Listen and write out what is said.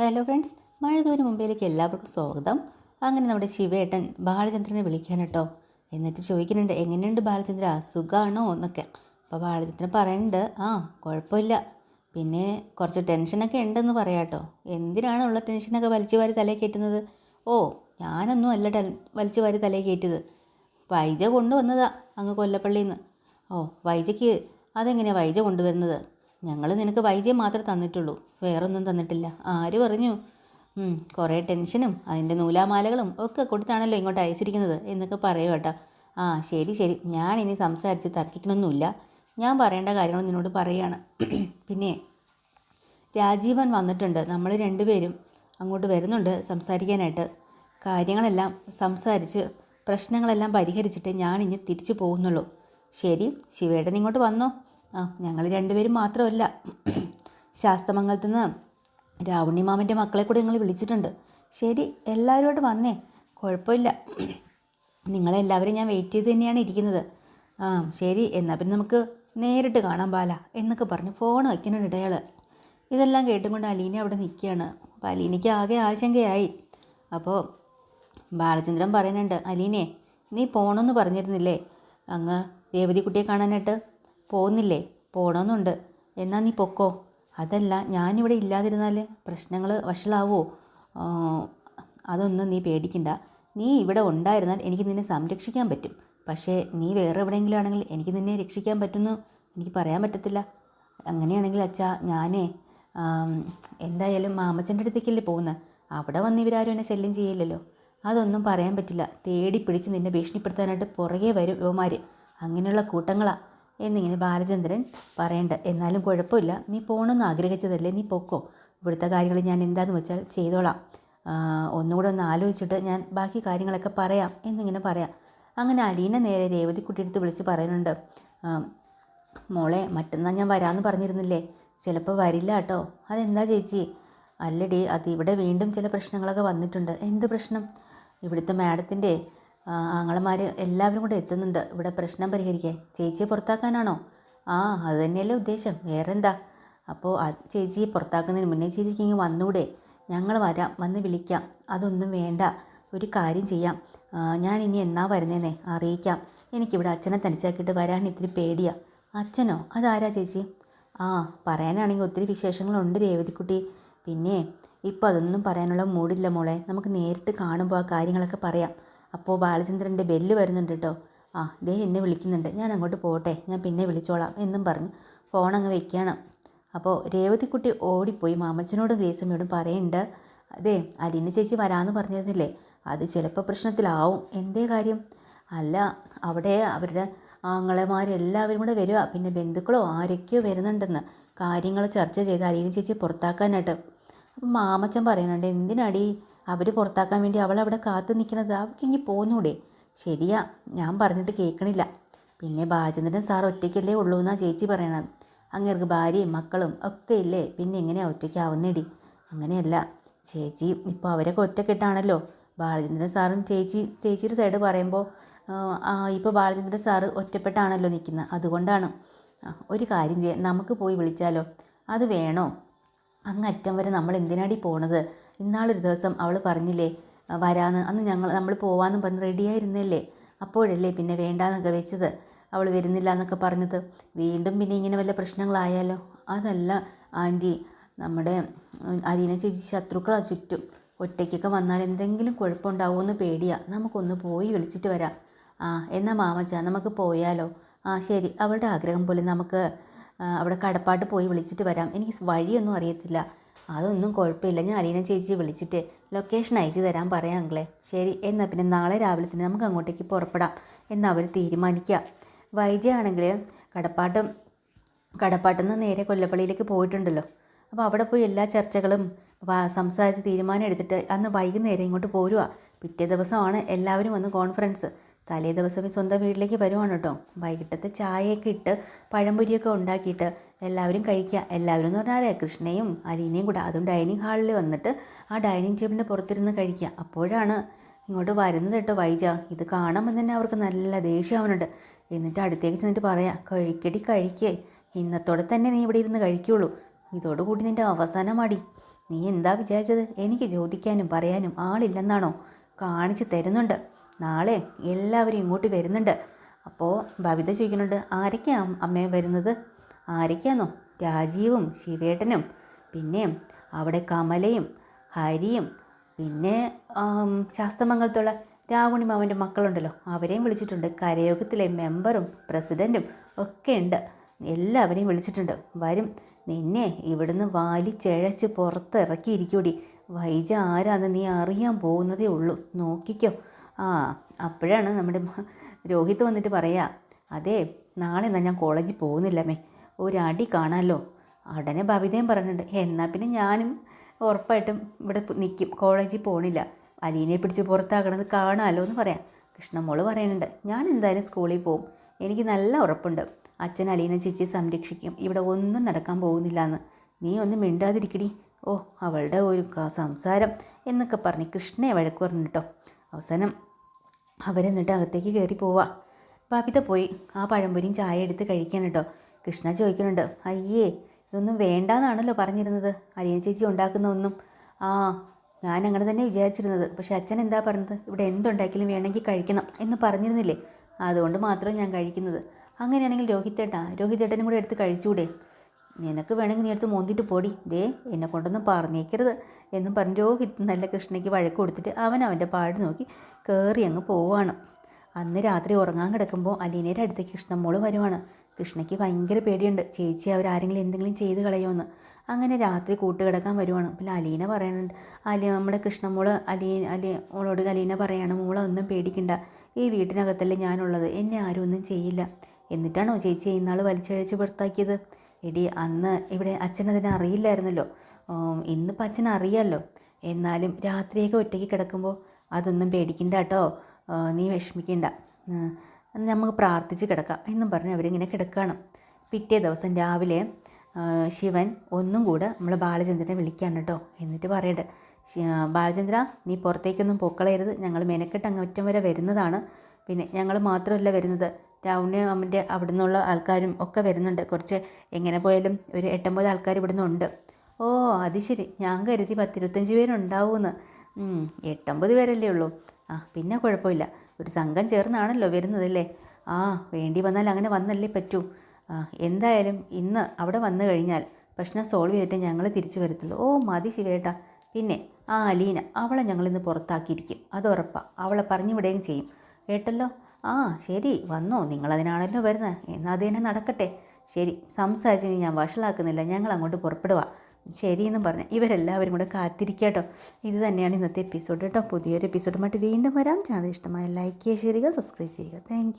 Hello friends മഴതോര് മുമ്പിലേക്ക് എല്ലാവർക്കും സ്വാഗതം. അങ്ങനെ നമ്മുടെ ശിവേട്ടൻ ബാലചന്ദ്രനെ വിളിക്കാൻ കേട്ടോ എന്നിട്ട് ചോദിക്കുന്നുണ്ട് എങ്ങനെയുണ്ട് ബാലചന്ദ്ര? സുഖമാണോ എന്നൊക്കെ. അപ്പോൾ ബാലചന്ദ്രൻ പറയുന്നുണ്ട് ആ കുഴപ്പമില്ല. പിന്നെ കുറച്ച് ടെൻഷനൊക്കെ ഉണ്ടെന്ന് പറയാം കേട്ടോ എന്തിനാണ് ഉള്ള ടെൻഷനൊക്കെ വലിച്ചു വാരി തലേ കയറ്റുന്നത്? ഓ ഞാനൊന്നും അല്ല ടെൻ വലിച്ചു വാരി തലേ കയറ്റിയത്. വൈജ കൊണ്ടുവന്നതാ അങ്ങ് കൊല്ലപ്പള്ളിയിൽ നിന്ന് ഓ വൈജയ്ക്ക്? അതെങ്ങനെയാണ് വൈജ കൊണ്ടുവരുന്നത്? ഞങ്ങൾ നിനക്ക് വൈജയം മാത്രമേ തന്നിട്ടുള്ളൂ. വേറൊന്നും തന്നിട്ടില്ല. ആര് പറഞ്ഞു? കുറേ ടെൻഷനും അതിന്റെ നൂലാമാലകളും ഒക്കെ കൊടുത്താണല്ലോ ഇങ്ങോട്ട് അയച്ചിരിക്കുന്നത് എന്നൊക്കെ പറയൂ കേട്ടോ. ആ ശരി ശരി. ഞാൻ ഇനി സംസാരിച്ച് തർക്കിക്കണമൊന്നുമില്ല ഞാൻ പറയേണ്ട കാര്യങ്ങൾ നിന്നോട് പറയുകയാണ് പിന്നെ രാജീവൻ വന്നിട്ടുണ്ട്. നമ്മൾ രണ്ടുപേരും അങ്ങോട്ട് വരുന്നുണ്ട് സംസാരിക്കാനായിട്ട്. കാര്യങ്ങളെല്ലാം സംസാരിച്ച് പ്രശ്നങ്ങളെല്ലാം പരിഹരിച്ചിട്ട് ഞാൻ ഇനി തിരിച്ചു പോകുന്നുള്ളൂ. ശരി ശിവേടൻ ഇങ്ങോട്ട് വന്നോ. ആ ഞങ്ങൾ രണ്ടുപേരും മാത്രമല്ല. ശാസ്തമംഗലത്ത് നിന്ന് രാവണി മാമന്റെ മക്കളെ കൂടെ ഞങ്ങൾ വിളിച്ചിട്ടുണ്ട്. ശരി എല്ലാവരോടും വന്നേ. കുഴപ്പമില്ല. നിങ്ങളെല്ലാവരും ഞാൻ വെയിറ്റ് ചെയ്ത് തന്നെയാണ് ഇരിക്കുന്നത്. ആ ശരി എന്നാൽ പിന്നെ നമുക്ക് നേരിട്ട് കാണാം ബാല എന്നൊക്കെ പറഞ്ഞ് ഫോൺ വയ്ക്കുന്നുണ്ട് ഇടയാൾ ഇതെല്ലാം കേട്ടുകൊണ്ട് അലീന അവിടെ നിൽക്കുകയാണ്. അപ്പോൾ അലീനയ്ക്ക് ആകെ ആശങ്കയായി. അപ്പോൾ ബാലചന്ദ്രൻ പറയുന്നുണ്ട് അലീനെ നീ പോണമെന്ന് പറഞ്ഞിരുന്നില്ലേ? അങ്ങ് രേവതി കുട്ടിയെ കാണാനായിട്ട്? പോകുന്നില്ലേ? പോകണമെന്നുണ്ട് എന്നാൽ നീ പൊക്കോ? അതല്ല ഞാനിവിടെ ഇല്ലാതിരുന്നാൽ പ്രശ്നങ്ങൾ വഷളാവോ? അതൊന്നും നീ പേടിക്കണ്ട. നീ ഇവിടെ ഉണ്ടായിരുന്നാൽ എനിക്ക് നിന്നെ സംരക്ഷിക്കാൻ പറ്റും. പക്ഷേ നീ വേറെ എവിടെയെങ്കിലും ആണെങ്കിൽ എനിക്ക് നിന്നെ രക്ഷിക്കാൻ പറ്റുമെന്ന് എനിക്ക് പറയാൻ പറ്റത്തില്ല. അങ്ങനെയാണെങ്കിൽ അച്ഛാ ഞാനേ എന്തായാലും മാമച്ചന്റെ അടുത്തേക്കല്ലേ പോകുന്നത്. അവിടെ വന്ന് ഇവരാരും എന്നെ ശല്യം ചെയ്യില്ലല്ലോ. അതൊന്നും പറയാൻ പറ്റില്ല. തേടി പിടിച്ച് നിന്നെ ഭീഷണിപ്പെടുത്താനായിട്ട് പുറകെ വരും യുവമാർ അങ്ങനെയുള്ള കൂട്ടങ്ങളാ. എന്നിങ്ങനെ ബാലചന്ദ്രൻ പറയണ്ട എന്നാലും കുഴപ്പമില്ല. നീ പോകണമെന്ന് ആഗ്രഹിച്ചതല്ലേ നീ പൊക്കോ. ഇവിടുത്തെ കാര്യങ്ങൾ ഞാൻ എന്താന്ന് വെച്ചാൽ ചെയ്തോളാം. ഒന്നുകൂടെ ഒന്ന് ആലോചിച്ചിട്ട് ഞാൻ ബാക്കി കാര്യങ്ങളൊക്കെ പറയാം എന്നിങ്ങനെ പറയാം. അങ്ങനെ അലീന നേരെ രേവതിക്കുട്ടിയെടുത്ത് വിളിച്ച് പറയുന്നുണ്ട് മോളെ മറ്റന്നാൾ ഞാൻ വരാമെന്ന് പറഞ്ഞിരുന്നില്ലേ? ചിലപ്പോൾ വരില്ല കേട്ടോ. അതെന്താ ചേച്ചി? അല്ലടി അത് ഇവിടെ വീണ്ടും ചില പ്രശ്നങ്ങളൊക്കെ വന്നിട്ടുണ്ട്. എന്ത് പ്രശ്നം? ഇവിടുത്തെ മാഡത്തിന്റെ ആങ്ങളമാർ എല്ലാവരും കൂടെ എത്തുന്നുണ്ട്. ഇവിടെ പ്രശ്നം പരിഹരിക്കാൻ ചേച്ചിയെ പുറത്താക്കാനാണോ? ആ അത് തന്നെയല്ലേ ഉദ്ദേശം. വേറെ എന്താ അപ്പോൾ ചേച്ചിയെ പുറത്താക്കുന്നതിന് മുന്നേ ചേച്ചിക്ക് ഇങ്ങ് വന്നൂടെ. ഞങ്ങൾ വരാം. വന്ന് വിളിക്കാം. അതൊന്നും വേണ്ട. ഒരു കാര്യം ചെയ്യാം. ഞാൻ ഇനി എന്നാ വരുന്നതെന്നേ അറിയിക്കാം. എനിക്കിവിടെ അച്ഛനെ തനിച്ചാക്കിയിട്ട് വരാൻ ഇത്തിരി പേടിയാ. അച്ഛനോ? അതാരാ ചേച്ചി? ആ പറയാനാണെങ്കിൽ ഒത്തിരി വിശേഷങ്ങളുണ്ട് രേവതിക്കുട്ടി. പിന്നെ ഇപ്പോൾ അതൊന്നും പറയാനുള്ള മൂടില്ല മോളെ. നമുക്ക് നേരിട്ട് കാണുമ്പോൾ ആ കാര്യങ്ങളൊക്കെ പറയാം. അപ്പോൾ ബാലചന്ദ്രന്റെ ബെല്ല് വരുന്നുണ്ട് കേട്ടോ ആ ദേ എന്നെ വിളിക്കുന്നുണ്ട്. ഞാൻ അങ്ങോട്ട് പോട്ടെ. ഞാൻ പിന്നെ വിളിച്ചോളാം എന്നും പറഞ്ഞു. ഫോൺ അങ്ങ് വെക്കുകയാണ് അപ്പോൾ രേവതിക്കുട്ടി ഓടിപ്പോയി. മാമച്ചനോടും ഗ്രേസമ്മയോടും പറയുന്നുണ്ട് അതെ അലീന ചേച്ചി വരാമെന്ന് പറഞ്ഞിരുന്നില്ലേ? അത് ചിലപ്പോൾ പ്രശ്നത്തിലാവും. എന്തേ കാര്യം? അല്ല അവിടെ അവരുടെ ആങ്ങളമാരെല്ലാവരും കൂടെ വരിക. പിന്നെ ബന്ധുക്കളോ ആരൊക്കെയോ വരുന്നുണ്ടെന്ന് കാര്യങ്ങൾ ചർച്ച ചെയ്ത് അലീന ചേച്ചി പുറത്താക്കാനായിട്ട്. അപ്പം മാമച്ചൻ പറയുന്നുണ്ട് എന്തിനാടി അവർ പുറത്താക്കാൻ വേണ്ടി അവൾ അവിടെ കാത്തു നിൽക്കുന്നത്. അവൾക്ക് ഇനി പോന്നൂടെ? ശരിയാ ഞാൻ പറഞ്ഞിട്ട് കേൾക്കണില്ല. പിന്നെ ബാലചന്ദ്രൻ സാർ ഒറ്റയ്ക്കല്ലേ ഉള്ളൂ എന്നാ ചേച്ചി പറയണത്. അങ്ങേർക്ക് ഭാര്യയും മക്കളും ഒക്കെ ഇല്ലേ? പിന്നെ എങ്ങനെയാ ഒറ്റയ്ക്കാവുന്നേടി? അങ്ങനെയല്ല ചേച്ചി ഇപ്പോൾ അവരൊക്കെ ഒറ്റക്കെട്ടാണല്ലോ. ബാലചന്ദ്രൻ സാറും ചേച്ചി ചേച്ചിയുടെ സൈഡ് പറയുമ്പോൾ ഇപ്പോൾ ബാലചന്ദ്രൻ സാറ് ഒറ്റപ്പെട്ടാണല്ലോ നിൽക്കുന്നത് അതുകൊണ്ടാണ്. ഒരു കാര്യം ചെയ്യാം നമുക്ക് പോയി വിളിച്ചാലോ? അത് വേണോ? അങ്ങറ്റം വരെ നമ്മൾ എന്തിനാടി പോണത്? ഇന്നാളൊരു ദിവസം അവൾ പറഞ്ഞില്ലേ വരാന്ന്. അന്ന് ഞങ്ങൾ നമ്മൾ പോവാന്ന് പറഞ്ഞ് റെഡിയായിരുന്നല്ലേ അപ്പോഴല്ലേ പിന്നെ വേണ്ടാന്നൊക്കെ വെച്ചത്. അവൾ വരുന്നില്ല എന്നൊക്കെ പറഞ്ഞത്. വീണ്ടും പിന്നെ ഇങ്ങനെ വല്ല പ്രശ്നങ്ങളായാലോ? അതല്ല ആന്റി നമ്മുടെ അരീന ചേച്ചി ശത്രുക്കളാ ചുറ്റും. ഒറ്റയ്ക്കൊക്കെ വന്നാൽ എന്തെങ്കിലും കുഴപ്പമുണ്ടാവുമെന്ന് പേടിയാ. നമുക്കൊന്ന് പോയി വിളിച്ചിട്ട് വരാം. ആ എന്നാ മാമച്ച നമുക്ക് പോയാലോ? ആ ശരി. അവളുടെ ആഗ്രഹം പോലെ നമുക്ക് അവിടെ കടപ്പാട്ട് പോയി വിളിച്ചിട്ട് വരാം. എനിക്ക് വഴിയൊന്നും അറിയത്തില്ല. അതൊന്നും കുഴപ്പമില്ല. ഞാൻ അലീന ചേച്ചി വിളിച്ചിട്ട് ലൊക്കേഷൻ അയച്ചു തരാൻ പറയാം അങ്ങളെ ശരി എന്നാൽ പിന്നെ നാളെ രാവിലെ തന്നെ നമുക്ക് അങ്ങോട്ടേക്ക് പുറപ്പെടാം എന്നവർ തീരുമാനിക്കുക വൈജയാണെങ്കിൽ കടപ്പാട്ടും കടപ്പാട്ടിൽ നിന്ന് നേരെ കൊല്ലപ്പള്ളിയിലേക്ക് പോയിട്ടുണ്ടല്ലോ. അപ്പോൾ അവിടെ പോയി എല്ലാ ചർച്ചകളും സംസാരിച്ച് തീരുമാനം എടുത്തിട്ട് അന്ന് വൈകുന്നേരം ഇങ്ങോട്ട് പോരുക പിറ്റേ ദിവസമാണ് എല്ലാവരും വന്ന് കോൺഫറൻസ് തലേ ദിവസം സ്വന്തം വീട്ടിലേക്ക് വരുവാണ് കേട്ടോ. വൈകിട്ടത്തെ ചായയൊക്കെ ഇട്ട് പഴംപൊരിയൊക്കെ ഉണ്ടാക്കിയിട്ട് എല്ലാവരും കഴിക്കുക. എല്ലാവരും എന്ന് പറഞ്ഞാൽ കൃഷ്ണയും അലീനയും കൂടെ. അതും ഡൈനിങ് ഹാളിൽ വന്നിട്ട് ആ ഡൈനിങ് ടേബിളിന്റെ പുറത്തിരുന്ന് കഴിക്കുക. അപ്പോഴാണ് ഇങ്ങോട്ട് വരുന്നത് കേട്ടോ വൈജ. ഇത് കാണുമ്പോൾ തന്നെ അവർക്ക് നല്ല ദേഷ്യമാവുന്നുണ്ട് എന്നിട്ട് അടുത്തേക്ക് ചെന്നിട്ട് പറയാം കഴിക്കടി കഴിക്കേ. ഇന്നത്തോടെ തന്നെ നീ ഇവിടെ ഇരുന്ന് കഴിക്കുള്ളൂ. ഇതോടുകൂടി നിന്റെ അവസാനമാടി നീ എന്താ വിചാരിച്ചത്? എനിക്ക് ചോദിക്കാനും പറയാനും ആളില്ലെന്നാണോ? കാണിച്ച് തരുന്നുണ്ട്. നാളെ എല്ലാവരും ഇങ്ങോട്ട് വരുന്നുണ്ട്. അപ്പോൾ ഭവിത ചോദിക്കുന്നുണ്ട് ആരൊക്കെയാ അമ്മേ വരുന്നത്? ആരൊക്കെയാന്നോ? രാജീവും ശിവേട്ടനും പിന്നെ അവിടെ കമലയും ഹരിയും പിന്നെ ശാസ്തമംഗലത്തുള്ള രാവണി മാമന്റെ മക്കളുണ്ടല്ലോ. അവരെയും വിളിച്ചിട്ടുണ്ട്. കരയോഗത്തിലെ മെമ്പറും പ്രസിഡന്റും ഒക്കെ ഉണ്ട്. എല്ലാവരെയും വിളിച്ചിട്ടുണ്ട്. വരും. നിന്നെ ഇവിടുന്ന് വാലിച്ചഴച്ച് പുറത്തിറക്കിയിരിക്കൂടി വൈജ ആരാന്ന് നീ അറിയാൻ പോകുന്നതേ ഉള്ളൂ. നോക്കിക്കോ. ആ അപ്പോഴാണ് നമ്മുടെ രോഹിത്ത് രോഹിത് വന്നിട്ട് പറയാ അതെ നാളെ എന്നാൽ ഞാൻ കോളേജിൽ പോകുന്നില്ലമ്മേ ഒരടി കാണാമല്ലോ ഉടനെ ബബിതയും പറഞ്ഞിട്ടുണ്ട് എന്നാൽ പിന്നെ ഞാനും ഉറപ്പായിട്ടും ഇവിടെ നിൽക്കും കോളേജിൽ പോകണില്ല അലീനെ പിടിച്ച് പുറത്താക്കണത് കാണാമല്ലോ എന്ന് പറയാം. കൃഷ്ണമോൾ പറയുന്നുണ്ട് ഞാൻ എന്തായാലും സ്കൂളിൽ പോകും. എനിക്ക് നല്ല ഉറപ്പുണ്ട്. അച്ഛൻ അലീന ചേച്ചിയെ സംരക്ഷിക്കും. ഇവിടെ ഒന്നും നടക്കാൻ പോകുന്നില്ല എന്ന് നീ ഒന്ന് മിണ്ടാതിരിക്കടി. ഓ അവളുടെ ഒരു സംസാരം എന്നൊക്കെ പറഞ്ഞ് കൃഷ്ണയെ വഴക്ക് പറഞ്ഞു കേട്ടോ അവസാനം അവരെന്നിട്ട് അകത്തേക്ക് കയറി പോവാ. ബബിത പോയി. ആ പഴംപൊരിയും ചായ എടുത്ത് കഴിക്കാൻ കേട്ടോ കൃഷ്ണ ചോദിക്കുന്നുണ്ട് അയ്യേ ഇതൊന്നും വേണ്ടാന്നാണല്ലോ പറഞ്ഞിരുന്നത്. അരിയൻ ചേച്ചി ഉണ്ടാക്കുന്ന ഒന്നും. ആ ഞാൻ അങ്ങനെ തന്നെ വിചാരിച്ചിരുന്നത്. പക്ഷെ അച്ഛൻ എന്താ പറഞ്ഞത്? ഇവിടെ എന്തുണ്ടാക്കിയാലും വേണമെങ്കിൽ കഴിക്കണം എന്ന് പറഞ്ഞിരുന്നില്ലേ? അതുകൊണ്ട് മാത്രം ഞാൻ കഴിക്കുന്നത്. അങ്ങനെയാണെങ്കിൽ രോഹിത്തേട്ടാ രോഹിത്തേട്ടനും കൂടെ എടുത്ത് കഴിച്ചൂടെ? നിനക്ക് വേണമെങ്കിൽ നീ എടുത്ത് മോന്തിട്ട് പോടി. ദേ എന്നെ കൊണ്ടൊന്നും പറഞ്ഞേക്കരുത് എന്ന് പറഞ്ഞ് രോഹിത് നല്ല കൃഷ്ണയ്ക്ക് വഴക്ക് കൊടുത്തിട്ട് അവൻ അവന്റെ പാട് നോക്കി കയറി അങ്ങ് പോവാണ്. അന്ന് രാത്രി ഉറങ്ങാൻ കിടക്കുമ്പോൾ അലീനയുടെ അടുത്തേക്ക് കൃഷ്ണമോൾ വരുവാണ്. കൃഷ്ണയ്ക്ക് ഭയങ്കര പേടിയുണ്ട്. ചേച്ചി അവരാരെങ്കിലും എന്തെങ്കിലും ചെയ്ത് കളയുമെന്ന്. അങ്ങനെ രാത്രി കൂട്ടുകിടക്കാൻ വരുവാണ്. പിന്നെ അലീന പറയുന്നുണ്ട് അലി നമ്മുടെ കൃഷ്ണമോൾ അലീ അലി മോളോട് അലീന പറയാണ് മോളെ ഒന്നും പേടിക്കണ്ട. ഈ വീട്ടിനകത്തല്ലേ ഞാനുള്ളത്. എന്നെ ആരും ഒന്നും ചെയ്യില്ല. എന്നിട്ടാണോ ചേച്ചി ഇന്നാൾ വലിച്ചഴച്ച് പുറത്താക്കിയത്? എടി അന്ന് ഇവിടെ അച്ഛനതിനെ അറിയില്ലായിരുന്നല്ലോ. ഇന്നിപ്പോൾ അച്ഛൻ അറിയാമല്ലോ എന്നാലും രാത്രിയൊക്കെ ഒറ്റയ്ക്ക് കിടക്കുമ്പോൾ അതൊന്നും പേടിക്കണ്ട കേട്ടോ. നീ വിഷമിക്കണ്ട. നമുക്ക് പ്രാർത്ഥിച്ച് കിടക്കാം എന്നും പറഞ്ഞ് അവരിങ്ങനെ കിടക്കുകയാണ് പിറ്റേ ദിവസം രാവിലെ ശിവൻ ഒന്നും കൂടെ നമ്മൾ ബാലചന്ദ്രനെ വിളിക്കാൻ കേട്ടോ എന്നിട്ട് പറയട്ടെ ബാലചന്ദ്ര നീ പുറത്തേക്കൊന്നും പൊക്കളയരുത്. ഞങ്ങൾ മെനക്കെട്ട് അങ്ങ് ഒറ്റം വരെ വരുന്നതാണ്. പിന്നെ ഞങ്ങൾ മാത്രമല്ല വരുന്നത്. ടൗണ് അവന്റെ അവിടെ നിന്നുള്ള ആൾക്കാരും ഒക്കെ വരുന്നുണ്ട്. കുറച്ച് എങ്ങനെ പോയാലും ഒരു എട്ടൊമ്പത് ആൾക്കാർ ഇവിടെ നിന്നുണ്ട് ഓ അത് ശരി. ഞാൻ കരുതി പത്തിരുപത്തഞ്ച് പേരുണ്ടാവുമെന്ന് എട്ടൊമ്പത് പേരല്ലേ ഉള്ളൂ. ആ പിന്നെ കുഴപ്പമില്ല. ഒരു സംഘം ചേർന്നാണല്ലോ വരുന്നതല്ലേ ആ വേണ്ടി വന്നാൽ അങ്ങനെ വന്നല്ലേ പറ്റൂ. ആ എന്തായാലും ഇന്ന് അവിടെ വന്നു കഴിഞ്ഞാൽ പ്രശ്നം സോൾവ് ചെയ്തിട്ട് ഞങ്ങൾ തിരിച്ചു വരത്തുള്ളൂ. ഓ മതി ശിവേട്ടാ. പിന്നെ ആ അലീന അവളെ ഞങ്ങളിന്ന് പുറത്താക്കിയിരിക്കും. അത് ഉറപ്പാണ് അവളെ പറഞ്ഞു വിടുകയും ചെയ്യും. കേട്ടല്ലോ? ആ ശരി. വന്നോ. നിങ്ങളതിനാണല്ലോ വരുന്നത്. എന്നാൽ അത് തന്നെ നടക്കട്ടെ. ശരി. സംസാരിച്ചിനി ഞാൻ വഷളാക്കുന്നില്ല. ഞങ്ങൾ അങ്ങോട്ട് പുറപ്പെടുക ശരിയെന്നും പറഞ്ഞ് ഇവരെല്ലാവരും കൂടെ കാത്തിരിക്കാട്ടോ ഇത് തന്നെയാണ് ഇന്നത്തെ എപ്പിസോഡ് കേട്ടോ പുതിയൊരു എപ്പിസോഡുമായിട്ട് വീണ്ടും വരാം. ചാനൽ ഇഷ്ടമായ ലൈക്ക് ചെയ്യുക ഷെയർ ചെയ്യുക സബ്സ്ക്രൈബ് ചെയ്യുക. താങ്ക്